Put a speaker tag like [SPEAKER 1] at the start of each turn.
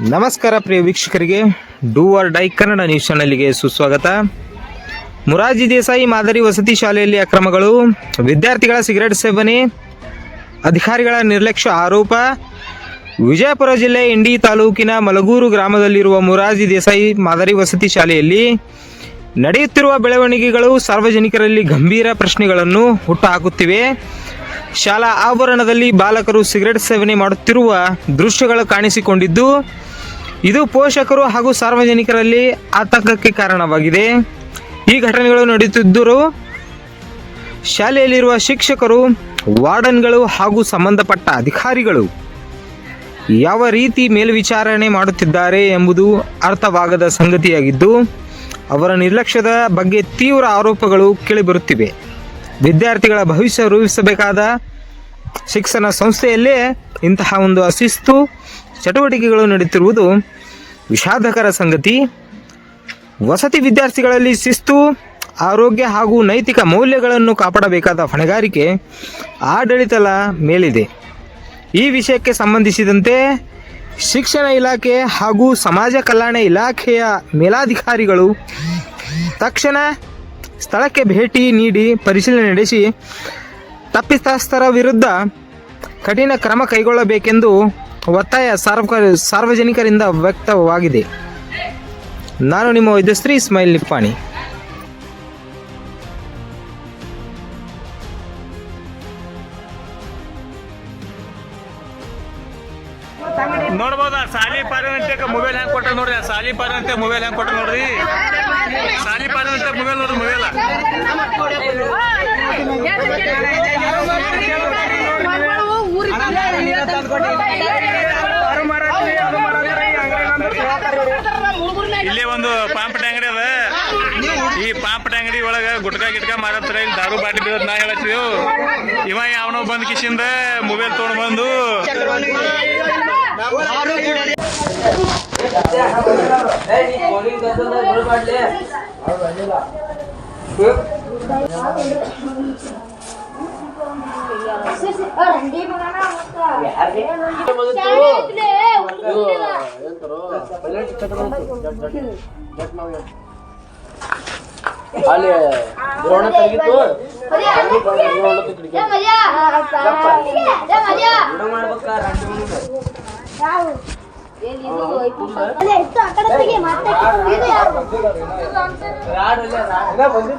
[SPEAKER 1] ನಮಸ್ಕಾರ ಪ್ರಿಯ ವೀಕ್ಷಕರಿಗೆ. Do or die Kannada news ಚಾನಲ್ಗೆ ಸುಸ್ವಾಗತ. ಮುರಾಜಿ ದೇಸಾಯಿ ಮಾದರಿ ವಸತಿ ಶಾಲೆಯಲ್ಲಿ ಅಕ್ರಮಗಳು. ವಿದ್ಯಾರ್ಥಿಗಳ ಸಿಗರೆಟ್ ಸೇವನೆ. ಅಧಿಕಾರಿಗಳ ನಿರ್ಲಕ್ಷ್ಯ ಆರೋಪ. ವಿಜಯಪುರ ಜಿಲ್ಲೆ ಇಂಡಿ ತಾಲೂಕಿನ ಮಲಗೂರು ಗ್ರಾಮದಲ್ಲಿರುವ ಮುರಾಜಿ ದೇಸಾಯಿ ಮಾದರಿ ವಸತಿ ಶಾಲೆಯಲ್ಲಿ ನಡೆಯುತ್ತಿರುವ ಬೆಳವಣಿಗೆಗಳು ಸಾರ್ವಜನಿಕರಲ್ಲಿ ಗಂಭೀರ ಪ್ರಶ್ನೆಗಳನ್ನು ಹುಟ್ಟುಹಾಕುತ್ತಿವೆ ಶಾಲಾ ಆವರಣದಲ್ಲಿ ಬಾಲಕರು ಸಿಗರೆಟ್ ಸೇವನೆ ಮಾಡುತ್ತಿರುವ ದೃಶ್ಯಗಳು ಕಾಣಿಸಿಕೊಂಡಿದ್ದು ಇದು ಪೋಷಕರು ಹಾಗೂ ಸಾರ್ವಜನಿಕರಲ್ಲಿ ಆತಂಕಕ್ಕೆ ಕಾರಣವಾಗಿದೆ. ಈ ಘಟನೆಗಳು ನಡೆಯುತ್ತಿದ್ದರೂ ಶಾಲೆಯಲ್ಲಿರುವ ಶಿಕ್ಷಕರು, ವಾರ್ಡನ್ಗಳು ಹಾಗೂ ಸಂಬಂಧಪಟ್ಟ ಅಧಿಕಾರಿಗಳು ಯಾವ ರೀತಿ ಮೇಲ್ವಿಚಾರಣೆ ಮಾಡುತ್ತಿದ್ದಾರೆ ಎಂಬುದು ಅರ್ಥವಾಗದ ಸಂಗತಿಯಾಗಿದ್ದು, ಅವರ ನಿರ್ಲಕ್ಷ್ಯದ ಬಗ್ಗೆ ತೀವ್ರ ಆರೋಪಗಳು ಕೇಳಿಬರುತ್ತಿವೆ. ವಿದ್ಯಾರ್ಥಿಗಳ ಭವಿಷ್ಯ ರೂಪಿಸಬೇಕಾದ ಶಿಕ್ಷಣ ಸಂಸ್ಥೆಯಲ್ಲೇ ಇಂತಹ ಒಂದು ಅಶಿಸ್ತು ಚಟುವಟಿಕೆಗಳು ನಡೆಯುತ್ತಿರುವುದು ವಿಷಾದಕರ ಸಂಗತಿ. ವಸತಿ ವಿದ್ಯಾರ್ಥಿಗಳಲ್ಲಿ ಶಿಸ್ತು, ಆರೋಗ್ಯ ಹಾಗೂ ನೈತಿಕ ಮೌಲ್ಯಗಳನ್ನು ಕಾಪಾಡಬೇಕಾದ ಹೊಣೆಗಾರಿಕೆ ಆಡಳಿತದ ಮೇಲಿದೆ. ಈ ವಿಷಯಕ್ಕೆ ಸಂಬಂಧಿಸಿದಂತೆ ಶಿಕ್ಷಣ ಇಲಾಖೆ ಹಾಗೂ ಸಮಾಜ ಕಲ್ಯಾಣ ಇಲಾಖೆಯ ಮೇಲಾಧಿಕಾರಿಗಳು ತಕ್ಷಣ ಸ್ಥಳಕ್ಕೆ ಭೇಟಿ ನೀಡಿ ಪರಿಶೀಲನೆ ನಡೆಸಿ, ತಪ್ಪಿತಸ್ಥರ ವಿರುದ್ಧ ಕಠಿಣ ಕ್ರಮ ಕೈಗೊಳ್ಳಬೇಕೆಂದು ಒತ್ತಾಯ ಸಾರ್ವಜನಿಕರಿಂದ ವ್ಯಕ್ತವಾಗಿದೆ. ನಾನು ನಿಮ್ಮ ವೈದ್ಯಶ್ರೀ ಸ್ಮೈಲ್ ನಿಪ್ಪಾಣಿ.
[SPEAKER 2] ನೋಡ್ಬೋದ? ಸಾಲಿ ಪಾರಿ ಮೊಬೈಲ್ ಹೆಂಗ್ ಕೊಟ್ಟ ನೋಡ್ರಿ? ಸಾಲಿ ಪಾರಿ ಮೊಬೈಲ್ ಹೆಂಗ್ ಕೊಟ್ಟ ನೋಡ್ರಿ ಸಾಲಿ ಪಾರಿ ಅಂತ ಮೊಬೈಲ್ ನೋಡ್ರಿ ಮೊಬೈಲ್ ಇಲ್ಲೇ ಒಂದು ಪಾಂಪಟ ಅಂಗಡಿ ಅದ. ಈ ಪಾಂಪಟ ಅಂಗಡಿ ಒಳಗ ಗುಟ್ಕಾ ಗಿಟ್ಕಾ ಮಾರತ್ರ ಇಲ್ಲಿ ದಾರು ಬಾಟಿ ಬಿಡೋದ್ ನಾ ಹೇಳತ್ತೀವಿ ಇವ ಯಾವನೋ ಬಂದ್ ಕಿಶಿಂದ ಮೊಬೈಲ್ ತೊಗೊಂಡ್ ಬಂದು
[SPEAKER 3] ಅಲ್ಲಿ ದ್ರೋಣ ತೆಗಿತು
[SPEAKER 4] ಬಂದಿಲ್ಲ